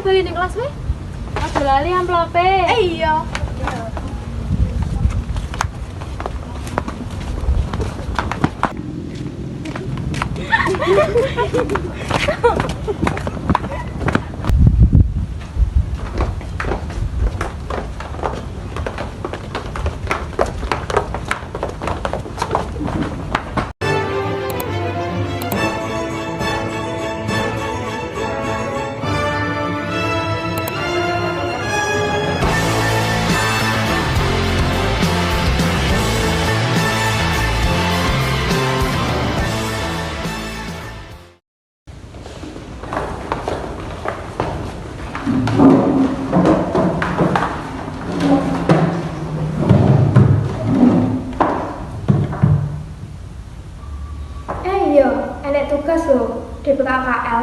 Ayo balik ning kelas weh. Aduh lali amplope. Eh iya. Eh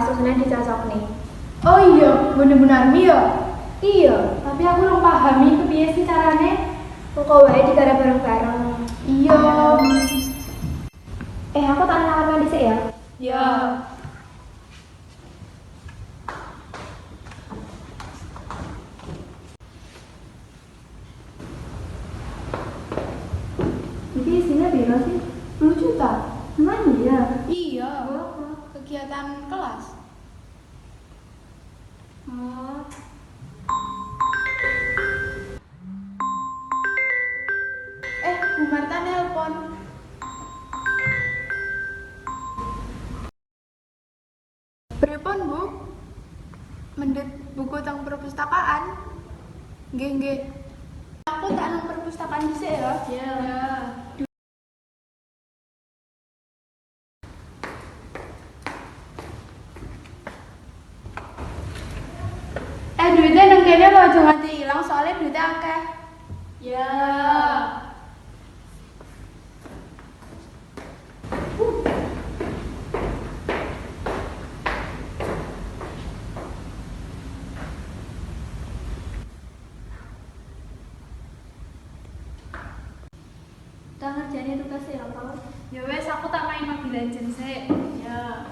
susunan dicocok nih. Oh iya, bener-bener ya. Iya, Tapi aku belum paham iki piye sih carane. kok wae digara bareng-bareng. Iya. Eh aku tak kamar mandi sih ya. Ya. Ini isinya berapa sih? 10 juta. Emang iya? Iya. Kegiatan kelas. Oh. Eh, Bu Marta nelpon. Pripun, Bu? Mendet buku tentang perpustakaan? Nggih, nggih. Aku tak nang perpustakaan dhisik ya. Iya. Eh, kene mau aja nganti ilang soalnya duitnya akeh. Ya. Tak ngerjain tugas ya, Pak. Ya wes aku tak main Mobile Legends sih. Ya.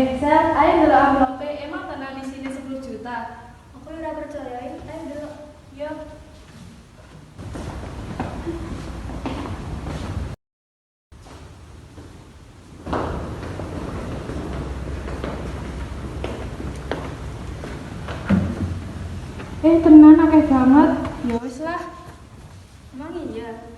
Eh, Seth, ayo dulu amplopnya. Emang tenang di sini 10 juta. Aku udah percayain, ayo dulu. Yuk. Eh, tenan akeh banget. Ya wis lah. Emang iya.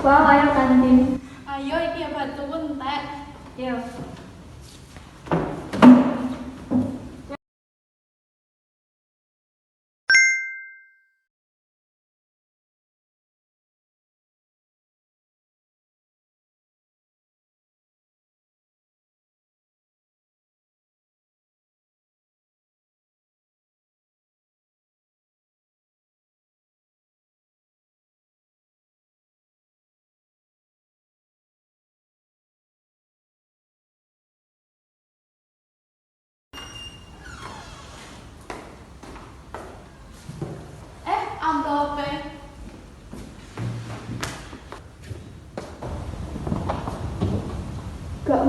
Wah, ayo kantin. Ayo iki ya batu entek. Yuk.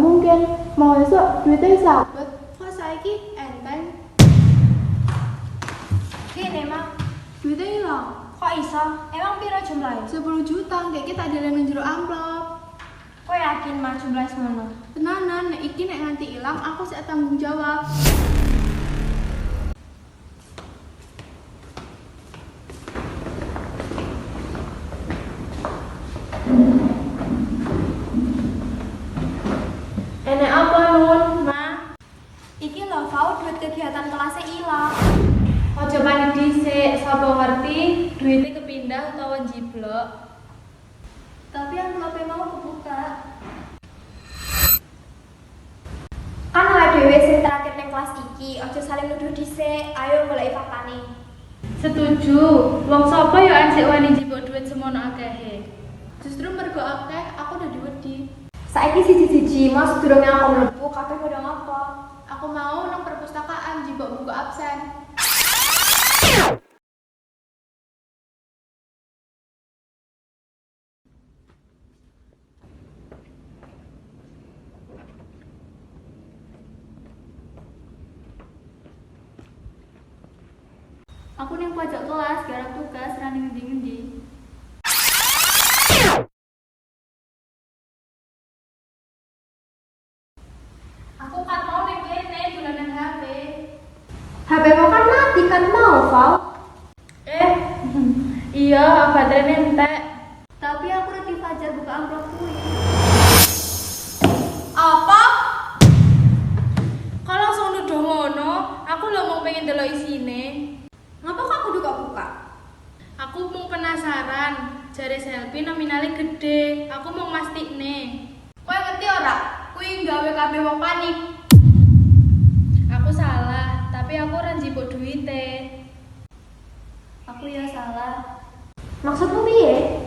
Mungkin. Mau esok duitnya sabet. Kok saiki enteng? Gini mah, Duitnya hilang. kok iso? Emang piro jumlahnya? 10 juta, kayak kita ada yang jero amplop. Kok yakin mah jumlah semono? Tenanan, iki nek nganti hilang aku sih tanggung jawab. Enek apa nun, ma? Iki lho, Fau duit kegiatan kelasnya ilang. Ojo panik dhisik, sapa ngerti duitnya kepindah utawa jiblok. Tapi envelope mau kebuka. Kan awake dhewe sing terakhir ning kelas iki, aja saling nuduh dhisik. Ayo golek faktane. Setuju. Wong sapa ya ansik wani jipuk duit semono akehe. Justru mergo akeh aku udah diwedi. Saiki siji-siji, mau sedurunge aku mlebu kabeh padha ngapa? Aku mau nang perpustakaan jibok buku absen. Aku ning pojok kelas garap tugas ra ning ngendi-ngendi. HP mau kan mati kan mau, Fau. Eh, iya, baterainya entek. Tapi aku reti fajar buka amplop kuwi. Apa? Kalau langsung nuduh ngono, aku lho mau pengen delok isine. Ngapa kamu buka buka? Aku mau penasaran, jari selfie nominalnya gede. Aku mau mastikne. Kowe ngerti ora? Kuwi gawe kabeh wong panik. Ora njipuk duite. Aku ya salah. Maksudmu piye?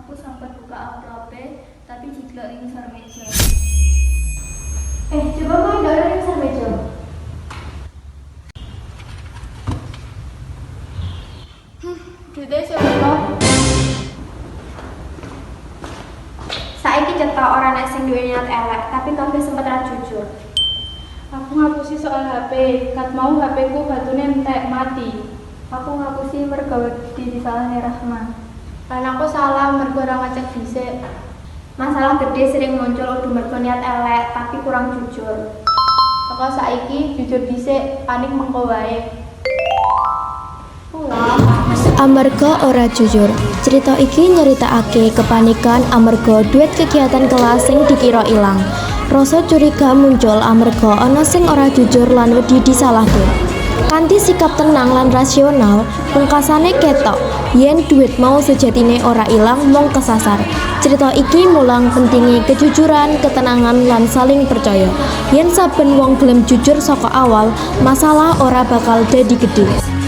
Aku sempat buka amplope, tapi jitlok ing ngisor meja. Eh, coba main dari ring meja. Duitnya siapa? Saiki cetok ora nek sing duwe niat elek, tapi kabeh sempet ra jujur. Aku ngapusi soal HP, kat mau HP ku batune entek mati. Aku ngapusi mergo wedi disalahne Rahma. Lan aku salah mergo ora ngecek dhisik. Masalah gede sering muncul udah mergo niat elek, tapi kurang jujur. Aku saiki jujur dhisik, panik mengko wae. Amarga ora jujur, cerita iki nyeritakake kepanikan amarga duit kegiatan kelas sing dikira ilang. Rasa curiga muncul amarga ana sing ora jujur lan wedi disalahke. Kanthi sikap tenang lan rasional, pungkasane ketok yen duit mau sejatine ora ilang mung kesasar. Cerita iki mulang pentingi kejujuran, ketenangan lan saling percaya. Yen saben wong gelem jujur saka awal, masalah ora bakal dadi gedhe.